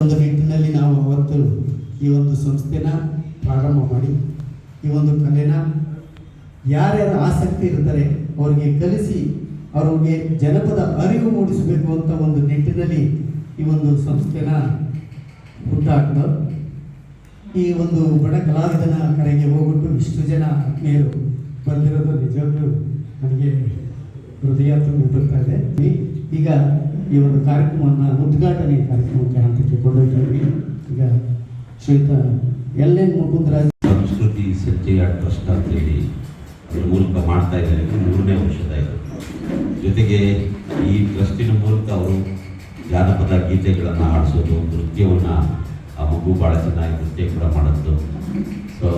ಒಂದು ನಿಟ್ಟಿನಲ್ಲಿ ನಾವು ಅವತ್ತು ಈ ಒಂದು ಸಂಸ್ಥೆನ ಪ್ರಾರಂಭ ಮಾಡಿ, ಈ ಒಂದು ಕಲೆನ ಯಾರ್ಯಾರು ಆಸಕ್ತಿ ಇರ್ತಾರೆ ಅವರಿಗೆ ಕಲಿಸಿ, ಅವ್ರಿಗೆ ಜನಪದ ಅರಿವು ಮೂಡಿಸಬೇಕು ಅಂತ ಒಂದು ನಿಟ್ಟಿನಲ್ಲಿ ಈ ಒಂದು ಸಂಸ್ಥೆನ ಹುಟ್ಟಾಕಿದ್ರು ಈ ಒಂದು ಬಡ ಕಲಾವಿದನ ಕಡೆಗೆ ಹೋಗ್ಬಿಟ್ಟು ಇಷ್ಟು ಜನ ಆತ್ಮೀಯರು ಬಂದಿರೋದು ನಿಜವಾಗ್ಲೂ ನನಗೆ ಹೃದಯ ತುಂಬಿಬಿಡ್ತಾ ಇದೆ. ಈಗ ಈ ಒಂದು ಕಾರ್ಯಕ್ರಮವನ್ನು ಉದ್ಘಾಟನೆ ಕಾರ್ಯಕ್ರಮಕ್ಕೆ ಹಂತಕ್ಕೆ ಕೊಂಡೊಯ್ತೀವಿ. ಈಗ ಶ್ರೀಯುತ ಎಲ್ ಎನ್ ಮುಕುಂದರಾಜ್ ಸಂಸ್ಕೃತಿ ಸಜ್ಜೆಯ ಟ್ರಸ್ಟ್ ಅಂತೇಳಿ ಅದ್ರ ಮೂಲಕ ಮಾಡ್ತಾ ಇದ್ದಾರೆ ಮೂರನೇ ವರ್ಷದ ಇದು. ಜೊತೆಗೆ ಈ ಟ್ರಸ್ಟಿನ ಮೂಲಕ ಅವರು ಜಾನಪದ ಗೀತೆಗಳನ್ನು ಆಡಿಸೋದು ನೃತ್ಯವನ್ನು ಆ ಮಗು ಭಾಳ ಚೆನ್ನಾಗಿ ನೃತ್ಯ ಕೂಡ ಮಾಡೋದು. ಸೊ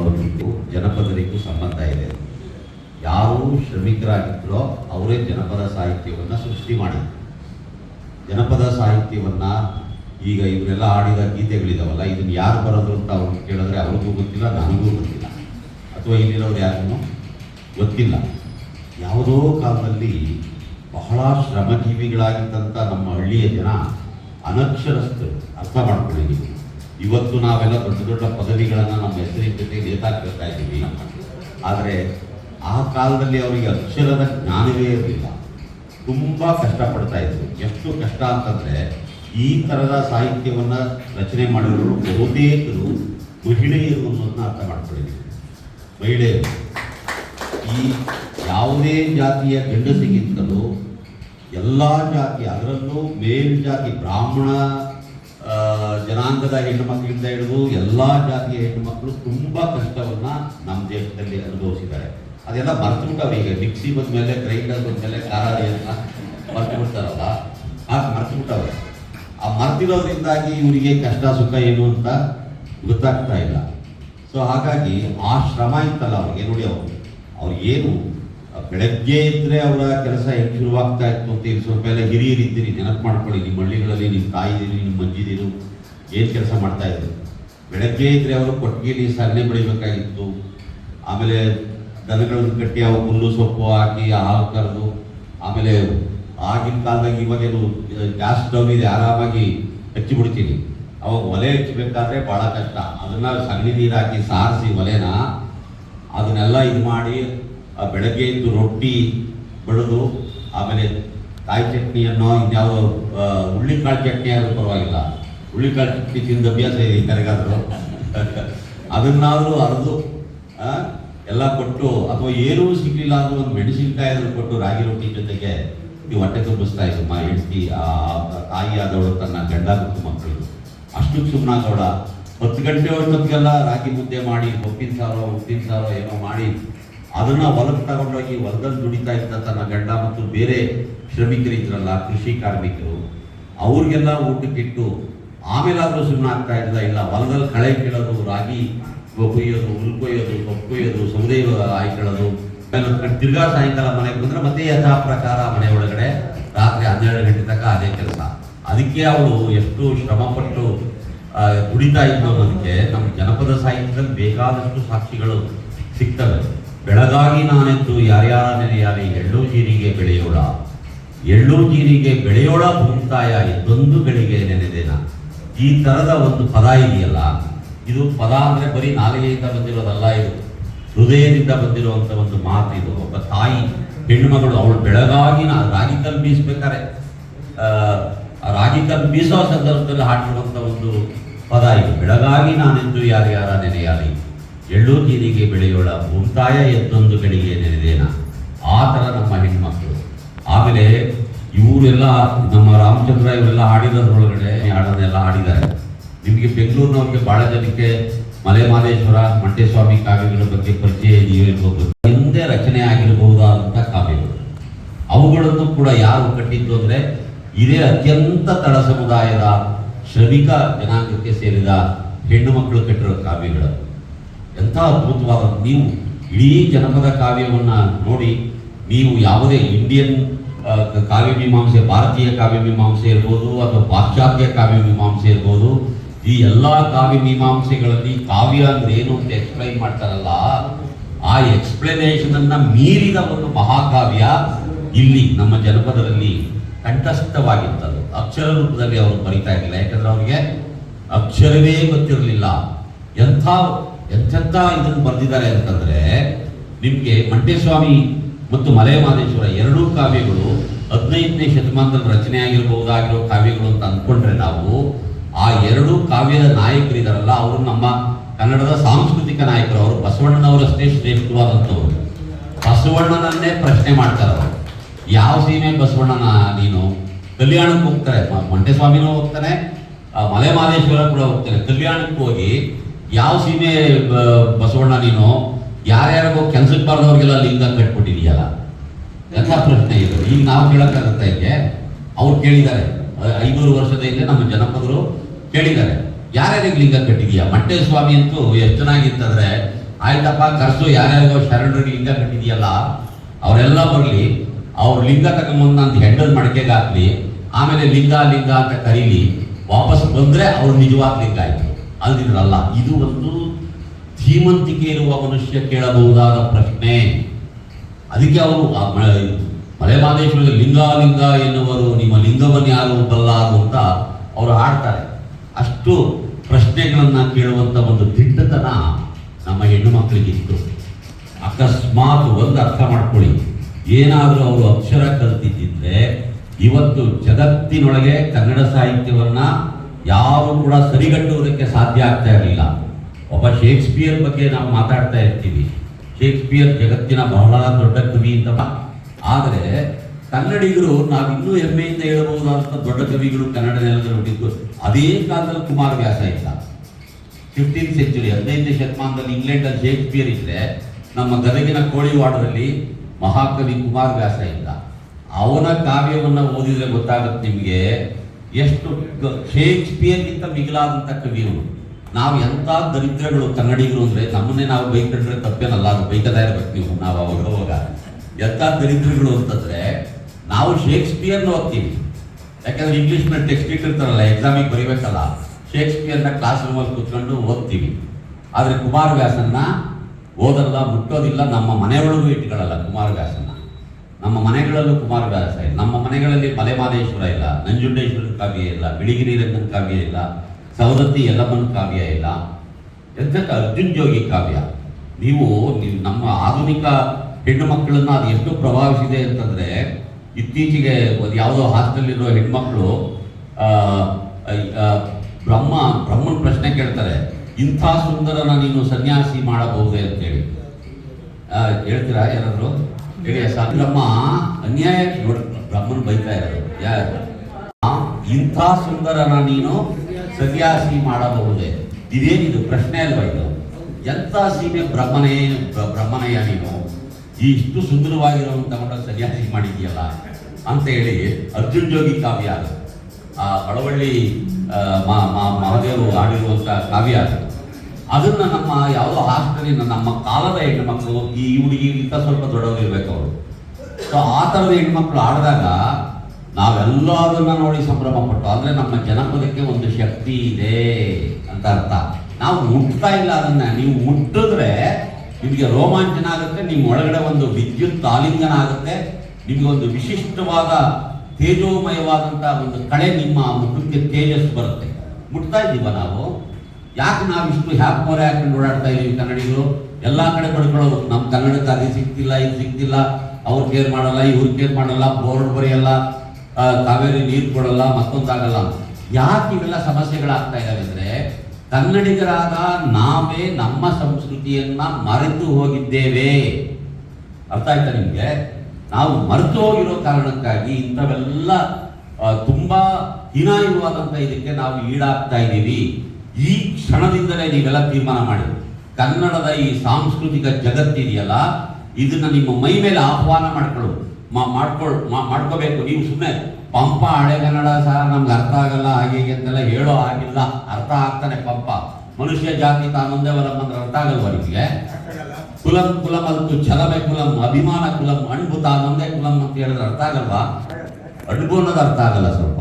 ಜನಪದರಿಗೂ ಸಂಬಂಧ ಇದೆ. ಯಾರು ಶ್ರಮಿಕರಾಗಿದ್ದರೋ ಅವರೇ ಜನಪದ ಸಾಹಿತ್ಯವನ್ನು ಸೃಷ್ಟಿ ಮಾಡಿದ್ರು. ಜನಪದ ಸಾಹಿತ್ಯವನ್ನ ಈಗ ಇವರೆಲ್ಲ ಆಡಿದ ಗೀತೆಗಳಿದಾವಲ್ಲ, ಇದನ್ನ ಯಾರು ಬರೋದು ಅಂತ ಅವ್ರು ಕೇಳಿದ್ರೆ ಅವ್ರಿಗೂ ಗೊತ್ತಿಲ್ಲ, ನನಗೂ ಗೊತ್ತಿಲ್ಲ. ಅಥವಾ ಇಲ್ಲಿರೋರು ಯಾರಿಗೂ ಗೊತ್ತಿಲ್ಲ. ಯಾವುದೋ ಕಾಲದಲ್ಲಿ ಬಹಳ ಶ್ರಮಜೀವಿಗಳಾಗಿದ್ದಂಥ ನಮ್ಮ ಹಳ್ಳಿಯ ಜನ ಅನಕ್ಷರಸ್ಥರು, ಅರ್ಥ ಮಾಡ್ಕೊಳ್ಳಿ ನೀವು. ಇವತ್ತು ನಾವೆಲ್ಲ ದೊಡ್ಡ ದೊಡ್ಡ ಪದವಿಗಳನ್ನು ನಮ್ಮ ಹೆಸರಿನ ಜೊತೆ ನೇತಾಕಿರ್ತಾ ಇದ್ದೀವಿ. ಆದರೆ ಆ ಕಾಲದಲ್ಲಿ ಅವರಿಗೆ ಅಕ್ಷರದ ಜ್ಞಾನವೇ ಇರಲಿಲ್ಲ. ತುಂಬ ಕಷ್ಟಪಡ್ತಾ ಇದ್ರು. ಎಷ್ಟು ಕಷ್ಟ ಅಂತಂದ್ರೆ ಈ ಥರದ ಸಾಹಿತ್ಯವನ್ನ ರಚನೆ ಮಾಡಿರೋರು ಬಹುತೇಕರು ಮಹಿಳೆಯರು ಅನ್ನೋದನ್ನ ಅರ್ಥ ಮಾಡ್ಕೊಳ್ಳಿ ಮಹಿಳೆಯರು, ಈ ಯಾವುದೇ ಜಾತಿಯ ಗಂಡಸಿಗಿಂತಲೂ ಎಲ್ಲ ಜಾತಿ, ಅದರಲ್ಲೂ ಮೇಲ್ಜಾತಿ ಬ್ರಾಹ್ಮಣ ಜನಾಂಗದ ಹೆಣ್ಣು ಮಕ್ಕಳಿಂದ ಹಿಡಿದು ಎಲ್ಲ ಜಾತಿಯ ಹೆಣ್ಣು ಮಕ್ಕಳು ತುಂಬ ಕಷ್ಟವನ್ನ ನಮ್ಮ ದೇಶದಲ್ಲಿ ಅನುಭವಿಸಿದ್ದಾರೆ. ಅದೆಲ್ಲ ಮರ್ತು ಈಗ. ಮಿಕ್ಸಿ ಬಂದ್ಮೇಲೆ ಗ್ರೈಂಡರ್ ಬಂದ್ಮೇಲೆ ಖಾರ ಅಂತ ಮರ್ತು ಬಿಡ್ತಾರಲ್ಲ ಹಾಗೆ ಮರ್ತು ಬಿಟ್ಟವ್ರೆ ಆ ಮರ್ತಿರೋದ್ರಿಂದಾಗಿ ಇವರಿಗೆ ಕಷ್ಟ, ಸುಖ ಏನು ಅಂತ ಗೊತ್ತಾಗ್ತಾ ಇಲ್ಲ. ಸೊ ಹಾಗಾಗಿ ಆ ಶ್ರಮ ಇತ್ತಲ್ಲ ಅವ್ರಿಗೆ. ನೋಡಿ ಅವರು. ಅವ್ರು ಏನು, ಬೆಳಗ್ಗೆ ಇದ್ರೆ ಅವರ ಕೆಲಸ ಹೆಂಗೆ ಶುರುವಾಗ್ತಾ ಇತ್ತು ಅಂತ ಇಲ್ಲಿ ಸ್ವಲ್ಪ ಎಲ್ಲ ಹಿರಿಯರಿದ್ದೀರಿ ನೆನಪು ಮಾಡ್ಕೊಳ್ಳಿ. ನಿಮ್ಮ ಹಳ್ಳಿಗಳಲ್ಲಿ ನಿಮ್ಮ ತಾಯಿದ್ದೀರಿ ನಿಮ್ಮ ಮಂಜಿದಿರು ಏನು ಕೆಲಸ ಮಾಡ್ತಾ ಇದ್ರು? ಬೆಳಗ್ಗೆ ಇದ್ರೆ ಅವರು ಕೊಟ್ಟಿಗೆಯಲ್ಲಿ ಸಗಣಿ ಬೆಳಿಬೇಕಾಗಿತ್ತು. ಆಮೇಲೆ ದನಗಳನ್ನು ಕಟ್ಟಿ ಅವು ಹುಲ್ಲು, ಸೊಪ್ಪು ಹಾಕಿ ಹಾಲು ಕರೆದು, ಆಮೇಲೆ ಆಗಿನ ಕಾಲದಾಗ ಇವಾಗೇನು ಗ್ಯಾಸ್ ಸ್ಟವ್ ಇದೆ, ಆರಾಮಾಗಿ ಹಚ್ಚಿಬಿಡ್ತೀನಿ. ಅವಾಗ ಒಲೆ ಹಚ್ಚಬೇಕಾದ್ರೆ ಭಾಳ ಕಷ್ಟ. ಅದನ್ನ ಸಗಣಿ ನೀರು ಹಾಕಿ ಸಾರಿಸಿ ಒಲೆನ, ಅದನ್ನೆಲ್ಲ ಇದು ಮಾಡಿ ಬೆಳಗ್ಗೆ ರೊಟ್ಟಿ ಬೆಳೆದು, ಆಮೇಲೆ ಕಾಯಿ ಚಟ್ನಿಯನ್ನು ಇನ್ಯಾವ ಹುಳ್ಳಿ ಹುಳ್ಳಿಕಾಳು ಚಟ್ನಿ ಆದರೂ ಪರವಾಗಿಲ್ಲ. ಹುಳ್ಳಿಕಾಳು ಚಟ್ನಿ ತಿಂದ ಅಭ್ಯಾಸ ಇದೆ ಕರೆಗಾದ್ರು ಅದನ್ನಾದರೂ ಅರೆದು ಎಲ್ಲ ಕೊಟ್ಟು ಅಥವಾ ಏನೂ ಸಿಗ್ಲಿಲ್ಲ ಅಂದ್ರೆ ಒಂದು ಮೆಣಸಿನ್ಕಾಯಿ ಆದ್ರೂ ಕೊಟ್ಟು ರಾಗಿ ರೊಟ್ಟಿ ಜೊತೆಗೆ ಈ ಹೊಟ್ಟೆ ತುಂಬಿಸ್ತಾ ಇದ್ದ ಹೆಂಡತಿ, ಆ ತಾಯಿ ಆದವಳು, ತನ್ನ ಗಂಡ ಮತ್ತು ಮಕ್ಕಳು. ಅಷ್ಟು ಸುಮ್ಮನಾಗೌಡ ಹತ್ತು ಗಂಟೆ ಹೊತ್ತೊತ್ತಿಗೆಲ್ಲ ರಾಗಿ ಮುದ್ದೆ ಮಾಡಿ ಸೊಪ್ಪಿನ ಸಾರು, ಉಪ್ಪಿನ ಸಾರು ಏನೋ ಮಾಡಿ, ಅದನ್ನ ಹೊಲಕ್ಕೆ ತಗೊಂಡೋಗಿ ಹೊಲದಲ್ಲಿ ದುಡಿತಾ ಇದ್ದ ತನ್ನ ಗಂಡ ಮತ್ತು ಬೇರೆ ಶ್ರಮಿಕರಿದ್ರಲ್ಲ ಕೃಷಿ ಕಾರ್ಮಿಕರು, ಅವ್ರಿಗೆಲ್ಲ ಊಟಕ್ಕಿಟ್ಟು, ಆಮೇಲಾದ್ರೂ ಸುಮ್ಮನೆ ಆಗ್ತಾ ಇದ್ದ, ಇಲ್ಲ ಹೊಲದಲ್ಲಿ ಕಳೆ ಕೀಳೋದು, ರಾಗಿ ಕೊಯ್ಯೋದು ಹುಲ್ ಕೊಯ್ಯೋದು ಸೊಪ್ಪು ಕೊಯ್ಯೋದು ಸೌದೆ ಆಮೇಲೆ ತಿರ್ಗಾ ಸಾಯಂಕಾಲ ಮನೆಗೆ ಬಂದ್ರೆ ಮತ್ತೆ ಯಥಾ ಪ್ರಕಾರ ಮನೆ ಒಳಗಡೆ ರಾತ್ರಿ ಹನ್ನೆರಡು ಗಂಟೆ ತನಕ ಅದೇ ಕೆಲಸ ಅದಕ್ಕೆ ಅವಳು ಎಷ್ಟು ಶ್ರಮಪಟ್ಟು ಕುಡಿತಾ ಇದ್ದು ಅನ್ನೋದಕ್ಕೆ ನಮ್ಮ ಜನಪದ ಸಾಹಿತ್ಯದಲ್ಲಿ ಬೇಕಾದಷ್ಟು ಸಾಕ್ಷಿಗಳು ಸಿಗ್ತವೆ ಬೆಳಗಾಗಿ ನಾನೆದ್ದು ಯಾರ್ಯಾರ ನೆನೆಯಾರಿ ಎಳ್ಳು ಜೀರಿಗೆ ಬೆಳೆಯೋಳ ಎಳ್ಳು ಜೀರಿಗೆ ಬೆಳೆಯೋಳ ಭೂಮಿತಾಯ ಇದೊಂದು ಬೆಳಿಗ್ಗೆ ನೆನೆದೇನ ಈ ತರದ ಒಂದು ಪದ ಇದೆಯಲ್ಲ ಇದು ಪದ ಅಂದರೆ ಬರೀ ನಾಲಿಗೆಯಿಂದ ಬಂದಿರೋದಲ್ಲ ಇದು. ಹೃದಯದಿಂದ ಬಂದಿರುವಂತ ಒಂದು ಮಾತು ಇದು. ಒಬ್ಬ ತಾಯಿ ಹೆಣ್ಣುಮಗಳು ಅವಳು ಬೆಳಗಾಗಿ ನಾ ರಾಗಿ ಕಲ್ ಬೀಸ್ಬೇಕಾರೆ. ರಾಗಿ ಕಲ್ ಬೀಸೋ ಸಂದರ್ಭದಲ್ಲಿ ಹಾಡಿರುವಂತ ಒಂದು ಪದ ಇದು. ಬೆಳಗಾಗಿ ನಾನೆಂದು ಯಾರ್ಯಾರ ನೆನೆಯಾಲಿ? ಎಳ್ಳು ನೀರಿಗೆ ಬೆಳೆಯೋಳ ಮುಂತಾಯ ಎದ್ದೊಂದು ಗಳಿಗೆ ನೆನೆದೇನ? ಆ ಥರ ನಮ್ಮ ಹೆಣ್ಮಕ್ಳು. ಆಮೇಲೆ ಇವರೆಲ್ಲ ನಮ್ಮ ರಾಮಚಂದ್ರ ಇವರೆಲ್ಲ ಹಾಡಿರೋದ್ರೊಳಗಡೆ ಹಾಡೋದೆಲ್ಲ ಹಾಡಿದ್ದಾರೆ. ನಿಮಗೆ ಬೆಂಗಳೂರಿನವ್ರಿಗೆ ಬಹಳ ಜನಕ್ಕೆ ಮಲೆ ಮಾದೇಶ್ವರ ಮಂಟೇಸ್ವಾಮಿ ಕಾವ್ಯಗಳ ಬಗ್ಗೆ ಪರಿಚಯ ನೀವಿರಬಹುದು. ಹಿಂದೆ ರಚನೆ ಆಗಿರಬಹುದಾದಂಥ ಕಾವ್ಯಗಳು ಅವುಗಳನ್ನು ಕೂಡ ಯಾರು ಕಟ್ಟಿದ್ದು ಅಂದ್ರೆ ಇದೇ ಅತ್ಯಂತ ತಳ ಸಮುದಾಯದ ಶ್ರಮಿಕ ಜನಾಂಗಕ್ಕೆ ಸೇರಿದ ಹೆಣ್ಣು ಮಕ್ಕಳು ಕಟ್ಟಿರೋ ಕಾವ್ಯಗಳು ಎಂಥ ಅದ್ಭುತವಾದ ನೀವು ಇಡೀ ಜನಪದ ಕಾವ್ಯವನ್ನ ನೋಡಿ, ನೀವು ಯಾವುದೇ ಇಂಡಿಯನ್ ಕಾವ್ಯ ಮೀಮಾಂಸೆ, ಭಾರತೀಯ ಕಾವ್ಯ ಮೀಮಾಂಸೆ ಇರ್ಬೋದು ಅಥವಾ ಪಾಶ್ಚಾತ್ಯ ಕಾವ್ಯ ಮೀಮಾಂಸೆ ಇರ್ಬೋದು ಈ ಎಲ್ಲ ಕಾವ್ಯ ಮೀಮಾಂಸೆಗಳಲ್ಲಿ ಕಾವ್ಯ ಅಂದ್ರೆ ಏನು ಅಂತ ಎಕ್ಸ್ಪ್ಲೈನ್ ಮಾಡ್ತಾರಲ್ಲ, ಆ ಎಕ್ಸ್ಪ್ಲನೇಷನ್ ಅನ್ನ ಮೀರಿದ ಒಂದು ಮಹಾಕಾವ್ಯ ಇಲ್ಲಿ ನಮ್ಮ ಜನಪದದಲ್ಲಿ ಕಂಠಸ್ಥವಾಗಿತ್ತದು ಅಕ್ಷರ ರೂಪದಲ್ಲಿ ಅವರು ಬರಿತಾ ಇರಲಿಲ್ಲ, ಯಾಕಂದ್ರೆ ಅವರಿಗೆ ಅಕ್ಷರವೇ ಗೊತ್ತಿರಲಿಲ್ಲ. ಎಂಥ, ಎಂಥೆಂಥ ಇದನ್ನು ಬರೆದಿದ್ದಾರೆ ಅಂತಂದ್ರೆ, ನಿಮಗೆ ಮಂಟೇಸ್ವಾಮಿ ಮತ್ತು ಮಲೆ ಮಹದೇಶ್ವರ ಎರಡೂ ಕಾವ್ಯಗಳು ಹದಿನೈದನೇ ಶತಮಾನದಲ್ಲಿ ರಚನೆ ಆಗಿರಬಹುದಾಗಿರೋ ಕಾವ್ಯಗಳು ಅಂತ ಅಂದ್ಕೊಂಡ್ರೆ ನಾವು ಆ ಎರಡು ಕಾವ್ಯದ ನಾಯಕರಿದಾರಲ್ಲ, ಅವರು ನಮ್ಮ ಕನ್ನಡದ ಸಾಂಸ್ಕೃತಿಕ ನಾಯಕರು, ಅವರು ಬಸವಣ್ಣನವರಷ್ಟೇ ಶ್ರೇಷ್ಠವಾದಂಥವ್ರು ಬಸವಣ್ಣನನ್ನೇ ಪ್ರಶ್ನೆ ಮಾಡ್ತಾರೆ ಅವರು ಯಾವ ಸೀಮೆ ಬಸವಣ್ಣನ ನೀನು? ಕಲ್ಯಾಣಕ್ಕೆ ಹೋಗ್ತಾರೆ. ಮಂಟೆಸ್ವಾಮಿನೂ ಹೋಗ್ತಾನೆ ಮಲೆ ಮಹದೇಶ್ವರ ಕೂಡ ಹೋಗ್ತಾನೆ. ಕಲ್ಯಾಣಕ್ಕೆ ಹೋಗಿ ಯಾವ ಸೀಮೆ ಬಸವಣ್ಣ ನೀನು? ಯಾರ್ಯಾರಿಗೋ ಕೆಲ್ಸಕ್ಕೆ ಬಾರ್ದವ್ರಿಗೆಲ್ಲ ಲಿಂಗ ಕಟ್ಬಿಟ್ಟಿದೆಯಲ್ಲ. ಎಲ್ಲ ಪ್ರಶ್ನೆ ಇದು? ಈಗ ನಾವು ಕೇಳಕ್ಕಾಗತ್ತಾ ಅವ್ರು ಕೇಳಿದ್ದಾರೆ. ಐನೂರು ವರ್ಷದ ಹಿಂದೆ ನಮ್ಮ ಜನಪದರು ಕೇಳಿದ್ದಾರೆ. ಯಾರ್ಯಾರಿಗೆ ಲಿಂಗ ಕಟ್ಟಿದೀಯಾ? ಮಂಟೆ ಸ್ವಾಮಿ ಅಂತೂ ಎಷ್ಟು ಚೆನ್ನಾಗಿತ್ತಂದ್ರೆ ಆಯ್ತಪ್ಪ, ಕರ್ಸು, ಯಾರ್ಯಾರಿಗೋ ಶರಣರಿಗೆ ಲಿಂಗ ಕಟ್ಟಿದೀಯಲ್ಲ, ಅವರೆಲ್ಲ ಬರಲಿ, ಅವ್ರ ಲಿಂಗ ತಗೊಂಬಂದು ಅಂತ ಹೆಂಡಲ್ ಮಡಕೆಗೆ ಹಾಕ್ಲಿ ಆಮೇಲೆ ಲಿಂಗ ಲಿಂಗ ಅಂತ ಕರೀಲಿ, ವಾಪಸ್ ಬಂದ್ರೆ ಅವ್ರು ನಿಜವಾದ ಲಿಂಗ ಆಯ್ತು. ಅಲ್ದಿದ್ರಲ್ಲ, ಇದು ಒಂದು ಧೀಮಂತಿಕೆ ಇರುವ ಮನುಷ್ಯ ಕೇಳಬಹುದಾದ ಪ್ರಶ್ನೆ. ಅದಕ್ಕೆ ಅವರು, ಆ ಮ- ಮಲೆ ಮಹದೇಶ್ವರದ ಲಿಂಗ ಲಿಂಗ ಎನ್ನುವರು, ನಿಮ್ಮ ಲಿಂಗವನ್ನು ಯಾರು ಬಲ್ಲಾರು ಅಂತ ಅವರು ಹಾಡ್ತಾರೆ. ಅಷ್ಟು ಪ್ರಶ್ನೆಗಳನ್ನು ಕೇಳುವಂತ ಒಂದು ದಿಟ್ಟತನ ನಮ್ಮ ಹೆಣ್ಣು ಮಕ್ಕಳಿಗಿತ್ತು. ಅಕಸ್ಮಾತ್ ಒಂದು ಅರ್ಥ ಮಾಡ್ಕೊಳ್ಳಿ. ಏನಾದರೂ ಅವರು ಅಕ್ಷರ ಕಲ್ತಿದ್ದಿದ್ರೆ ಇವತ್ತು ಜಗತ್ತಿನೊಳಗೆ ಕನ್ನಡ ಸಾಹಿತ್ಯವನ್ನ ಯಾರು ಕೂಡ ಸರಿಗಟ್ಟುವುದಕ್ಕೆ ಸಾಧ್ಯ ಆಗ್ತಾ ಇರಲಿಲ್ಲ. ಒಬ್ಬ ಶೇಕ್ಸ್ಪಿಯರ್ ಬಗ್ಗೆ ನಾವು ಮಾತಾಡ್ತಾ ಇರ್ತೀವಿ. ಶೇಕ್ಸ್ಪಿಯರ್ ಜಗತ್ತಿನ ಬಹಳ ದೊಡ್ಡ ಕವಿ ಅಂತ. ಆದರೆ ಕನ್ನಡಿಗರು ನಾವಿನ್ನೂ ಹೆಮ್ಮೆಯಿಂದ ಹೇಳಬಹುದಾದಂಥ ದೊಡ್ಡ ಕವಿಗಳು ಕನ್ನಡ ನೆಲದಲ್ಲಿ ಹುಟ್ಟಿದ್ದು ಅದೇ ಕಾಲದಲ್ಲಿ ಕುಮಾರವ್ಯಾಸ ಇಲ್ಲ ಫಿಫ್ಟೀನ್ ಸೆಂಚುರಿ ಹದಿನೈದನೇ ಶತಮಾನದಲ್ಲಿ ಇಂಗ್ಲೆಂಡಲ್ಲಿ ಶೇಕ್ಸ್ಪಿಯರ್ ಇದ್ರೆ ನಮ್ಮ ಗದಗಿನ ಕೋಳಿವಾಡದಲ್ಲಿ ಮಹಾಕವಿ ಕುಮಾರವ್ಯಾಸ ಇಲ್ಲ ಅವನ ಕಾವ್ಯವನ್ನ ಓದಿದ್ರೆ ಗೊತ್ತಾಗುತ್ತೆ ನಿಮಗೆ ಎಷ್ಟು ಶೇಕ್ಸ್ಪಿಯರ್ಗಿಂತ ಮಿಗಿಲಾದಂಥ ಕವಿಗಳು ನಾವು ಎಂಥ ದರಿದ್ರಗಳು ಕನ್ನಡಿಗರು ಅಂದ್ರೆ ನಮ್ಮನ್ನೇ ನಾವು ಬೈಕೊಂಡ್ರೆ ತಪ್ಪೇನಲ್ಲ, ಅದು ಬೈಕದ ಇರ್ಬೇಕು ನೀವು, ನಾವು ಅವಾಗ ಅವಾಗ. ಎಂಥ ದರಿದ್ರಗಳು ಅಂತಂದ್ರೆ ನಾವು ಶೇಕ್ಸ್ಪಿಯರ್ನ ಓದ್ತೀವಿ. ಯಾಕಂದ್ರೆ ಇಂಗ್ಲಿಷ್ ಮೇಲೆ ಟೆಕ್ಸ್ಟ್ ಇಟ್ಟಿರ್ತಾರಲ್ಲ ಎಕ್ಸಾಮಿಗೆ ಬರೀಬೇಕಲ್ಲ ಶೇಕ್ಸ್ಪಿಯರ್ನ ಕ್ಲಾಸ್ ರೂಮಲ್ಲಿ ಕೂತ್ಕೊಂಡು ಓದ್ತೀವಿ. ಆದರೆ ಕುಮಾರವ್ಯಾಸನ್ನ ಓದಲ್ಲ, ಮುಟ್ಟೋದಿಲ್ಲ, ನಮ್ಮ ಮನೆಯೊಳಗೂ ಇಟ್ಕೊಳ್ಳಲ್ಲ ಕುಮಾರವ್ಯಾಸನ್ನ. ನಮ್ಮ ಮನೆಗಳಲ್ಲೂ ಕುಮಾರವ್ಯಾಸ ಇಲ್ಲ. ನಮ್ಮ ಮನೆಗಳಲ್ಲಿ ಮಲೆಮಾದೇಶ್ವರ ಇಲ್ಲ ನಂಜುಂಡೇಶ್ವರ ಕಾವ್ಯ ಇಲ್ಲ ಬಿಳಿಗಿರಿ ರಂಗನ ಕಾವ್ಯ ಇಲ್ಲ, ಸವದತ್ತಿ ಯಲ್ಲಮ್ಮನ ಕಾವ್ಯ ಇಲ್ಲ. ಎಂತ ಅರ್ಜುನ್ ಜೋಗಿ ಕಾವ್ಯ. ನೀವು ನಮ್ಮ ಆಧುನಿಕ ಹೆಣ್ಣು ಮಕ್ಕಳನ್ನ ಅದು ಎಷ್ಟು ಪ್ರಭಾವಿಸಿದೆ ಅಂತಂದ್ರೆ ಇತ್ತೀಚೆಗೆ ಒಂದು ಯಾವುದೋ ಹಾಸ್ಟೆಲ್ಲಿರೋ ಹೆಣ್ಮಕ್ಳು ಬ್ರಹ್ಮ, ಬ್ರಹ್ಮನ್ ಪ್ರಶ್ನೆ ಕೇಳ್ತಾರೆ, ಇಂಥ ಸುಂದರನ ನೀನು ಸನ್ಯಾಸಿ ಮಾಡಬಹುದೇ ಅಂತೇಳಿ. ಹೇಳ್ತೀರಾ ಯಾರಾದ್ರು? ಹೇಳಿ ಬ್ರಹ್ಮ, ಅನ್ಯಾಯ, ನೋಡಿ, ಬ್ರಹ್ಮನ್ ಬೈತಾ ಇರೋದು, ಯಾರು? ಇಂಥ ಸುಂದರನ ನೀನು ಸನ್ಯಾಸಿ ಮಾಡಬಹುದೇ? ಇದೇನಿದು ಪ್ರಶ್ನೆ ಅಲ್ವಾ ಇದು? ಎಂಥ ಸೀಮೆ ಬ್ರಹ್ಮನೇ, ಬ್ರ- ಬ್ರಹ್ಮನಯ್ಯ ನೀನು? ಇಷ್ಟು ಸುಂದರವಾಗಿರುವಂಥ ಮಠ ಸನ್ಯಾಸಿ ಮಾಡಿದೆಯಲ್ಲ ಅಂತ ಹೇಳಿ ಅರ್ಜುನ್ ಜೋಗಿ ಕಾವ್ಯ ಅದು. ಆ ಮಾ- ಮಹಾದೇವರು ಆಡಿರುವಂಥ ಕಾವ್ಯ ಅದು. ಅದನ್ನ ನಮ್ಮ ಯಾವುದೋ ಹಾಸ್ಟೆಲಿನ ನಮ್ಮ ಕಾಲದ ಹೆಣ್ಣು ಮಕ್ಕಳು ಈ ಹುಡುಗಿಗಿಂತ ಸ್ವಲ್ಪ ದೊಡ್ಡವರು ಇರ್ಬೇಕು ಅವರು. ಸೊ ಆ ಥರದ ಹೆಣ್ಮಕ್ಳು ಆಡಿದಾಗ ನಾವೆಲ್ಲ ಅದನ್ನ ನೋಡಿ ಸಂಭ್ರಮ ಪಟ್ಟು ಅಂದ್ರೆ ನಮ್ಮ ಜನಪದಕ್ಕೆ ಒಂದು ಶಕ್ತಿ ಇದೆ ಅಂತ ಅರ್ಥ. ನಾವು ಮುಟ್ತಾ ಇಲ್ಲ ಅದನ್ನ. ನೀವು ಮುಟ್ಟಿದ್ರೆ ನಿಮಗೆ ರೋಮಾಂಚನ ಆಗುತ್ತೆ ನಿಮ್ಮ ಒಳಗಡೆ ಒಂದು ವಿದ್ಯುತ್ ಆಲಿಂಗನ ಆಗುತ್ತೆ ನಿಮಗೆ ಒಂದು ವಿಶಿಷ್ಟವಾದ ತೇಜೋಮಯವಾದಂತಹ ಒಂದು ಕಳೆ ನಿಮ್ಮ ಮುಖಕ್ಕೆ ತೇಜಸ್ ಬರುತ್ತೆ. ಮುಟ್ತಾ ಇದ್ದೀವ ನಾವು? ಯಾಕೆ ಇಷ್ಟು ಹ್ಯಾಪ್ ಮೊರೆ ಹಾಕೊಂಡು ಓಡಾಡ್ತಾ ಇದ್ದೀವಿ ಕನ್ನಡಿಗರು? ಎಲ್ಲ ಕಡೆ ಪಡ್ಕೊಳ್ಳೋರು ನಮ್ಮ ಕನ್ನಡಕ್ಕೆ ಅದು ಸಿಗ್ತಿಲ್ಲ ಇದು ಸಿಗ್ತಿಲ್ಲ. ಅವ್ರು ಕೇರ್ ಮಾಡಲ್ಲ, ಇವ್ರು ಕೇರ್ ಮಾಡಲ್ಲ, ಬೋರ್ಡ್ ಬರೆಯಲ್ಲ ಕಾವೇರಿ ನೀರು ಕೊಡಲ್ಲ, ಮತ್ತೊಂದಾಗಲ್ಲ. ಯಾಕೆ ಇವೆಲ್ಲ ಸಮಸ್ಯೆಗಳಾಗ್ತಾ ಇದ್ದಾವೆ ಅಂದ್ರೆ ಕನ್ನಡಿಗರಾದ ನಾವೇ ನಮ್ಮ ಸಂಸ್ಕೃತಿಯನ್ನ ಮರೆತು ಹೋಗಿದ್ದೇವೆ. ಅರ್ಥ ಆಯ್ತಾ ನಿಮಗೆ? ನಾವು ಮರೆತು ಹೋಗಿರೋ ಕಾರಣಕ್ಕಾಗಿ ಇಂಥವೆಲ್ಲ ತುಂಬಾ ಹೀನಾಯವಾದಂಥ ಇದಕ್ಕೆ ನಾವು ಈಡಾಗ್ತಾ ಇದ್ದೀವಿ. ಈ ಕ್ಷಣದಿಂದಲೇ ನೀವೆಲ್ಲ ತೀರ್ಮಾನ ಮಾಡಿ ಕನ್ನಡದ ಈ ಸಾಂಸ್ಕೃತಿಕ ಜಗತ್ತಿದೆಯಲ್ಲ ಇದನ್ನ ನಿಮ್ಮ ಮೈ ಮೇಲೆ ಆಹ್ವಾನ ಮಾಡ್ಕೊಳ್ಳು ಮಾಡ್ಕೊಳ್ ಮಾಡ್ಕೋಬೇಕು. ನೀವು ಸುಮ್ಮನೆ ಪಂಪ ಹಳೆ ಕನ್ನಡ ಸಹ ನಮ್ಗೆ ಅರ್ಥ ಆಗಲ್ಲ ಹಾಗೆ ಹೀಗೆ ಅಂತೆಲ್ಲ ಹೇಳೋ ಆಗಿಲ್ಲ ಅರ್ಥ ಆಗ್ತಾನೆ ಪಂಪ. ಮನುಷ್ಯ ಜಾತಿ ತಾನೊಂದೇ ಅವಲಂಬಂದ್ರೆ ಅರ್ಥ ಆಗಲ್ವ ನಿಮಗೆ? ಕುಲಂ ಕುಲಂ ಅದು ಛಲಮೆ ಕುಲಂ ಅಭಿಮಾನ ಕುಲಂ ಅಣ್ಬು ತಾನೊಂದೇ ಕುಲಂ ಅಂತ ಹೇಳಿದ್ರೆ ಅರ್ಥ ಆಗಲ್ವಾ? ಅಣ್ಬು ಅನ್ನೋದು ಅರ್ಥ ಆಗಲ್ಲ ಸ್ವಲ್ಪ.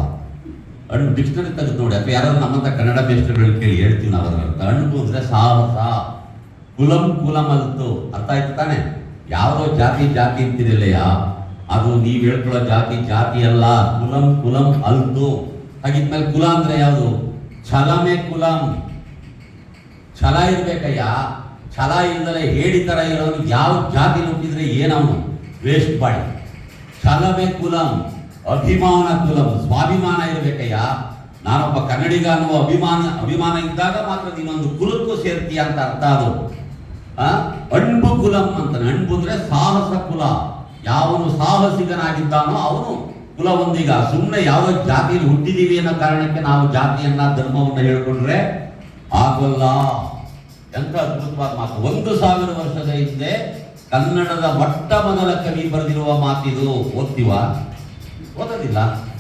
ಅಣ್ ಡಿಕ್ಷನರಿ ತೆಗೆದು ನೋಡಿ ಅಥವಾ ಯಾರಾದ್ರೂ ನಮ್ಮಂತ ಕನ್ನಡ ಮೇಸ್ಟರ್ಗಳು ಕೇಳಿ ಹೇಳ್ತೀನಿ ನಾವು ಅದರ ಅರ್ಥ ಅಣ್ಬು ಅಂದ್ರೆ ಸಾಹಸ ಕುಲಂ ಕುಲಂ ಅಲ್ತು. ಅರ್ಥ ಆಯ್ತು ತಾನೆ? ಯಾವುದೋ ಜಾತಿ ಜಾತಿ ಅಂತಿರಲಿಲ್ಲ ಅದು ನೀವು ಹೇಳ್ಕೊಳ್ಳೋ ಜಾತಿ ಜಾತಿ ಅಲ್ಲ. ಕುಲಂ ಕುಲಂ ಅಲ್ತು. ಹಾಗಿದ್ಮೇಲೆ ಕುಲ ಅಂದ್ರೆ ಯಾವುದು? ಛಲಮೆ ಕುಲಂ. ಛಲ ಇರ್ಬೇಕಯ್ಯ. ಛಲ ಇಲ್ದಲೆ ಹೇಳಿ ಥರ ಇರೋನು ಯಾವ ಜಾತಿ ನುಗ್ಗಿದ್ರೆ ಏನವನು? Waste body. ಛಲಮೆ ಕುಲಂ. ಅಭಿಮಾನ ಕುಲಂ. ಸ್ವಾಭಿಮಾನ ಇರ್ಬೇಕಯ್ಯ. ನಾನೊಬ್ಬ ಕನ್ನಡಿಗ ಅನ್ನುವ ಅಭಿಮಾನ ಅಭಿಮಾನ ಇದ್ದಾಗ ಮಾತ್ರ ನೀನೊಂದು ಕುಲಕ್ಕೂ ಸೇರ್ತೀಯ ಅಂತ ಅರ್ಥ ಅದು? ಅಣ್ಬು ಕುಲಂ ಅಂತಾನೆ ಅಣ್ಬು ಅಂದ್ರೆ ಸಾಹಸ ಕುಲ. ಯಾವನು ಸಾಹಸಿಗನಾಗಿದ್ದಾನೋ ಅವನು ಕುಲವೊಂದಿಗ ಸುಮ್ಮನೆ ಯಾವ ಜಾತಿಯಲ್ಲಿ ಹುಟ್ಟಿದೀವಿ ಅನ್ನೋ ಕಾರಣಕ್ಕೆ ನಾವು ಜಾತಿಯನ್ನ ಧರ್ಮವನ್ನ ಹೇಳ್ಕೊಂಡ್ರೆ ಆಗೋಲ್ಲ. ಎಂತ ಅದ್ಭುತವಾದ ಮಾತು. ಒಂದು ಸಾವಿರ ವರ್ಷದ ಹಿಂದೆ ಕನ್ನಡದ ಮೊಟ್ಟ ಮೊದಲ ಕವಿ ಬರೆದಿರುವ ಮಾತಿದು. ಓದ್ತೀವ? ಓದೋದಿಲ್ಲ.